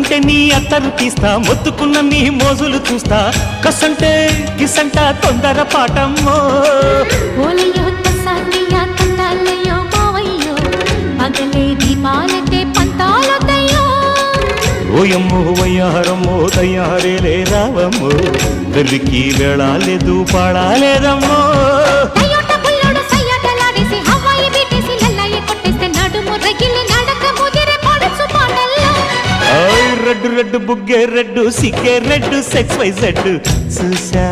నీ అత్తరు తీస్తా మొత్తుకున్న నీ మోజులు చూస్తా. కసంటే కిసంట తొందర పాటమ్మో. ఓయమ్మో వయ్యారమ్మో తయ్యారేలే రావమ్మో వెర్రికి వేళాలేదు పాడాలేదమ్మో రెడ్డు రెడ్డు బుగ్గే రెడ్డు సిగ్గే రెడ్డు సెక్స్ వై జెడ్ చూసా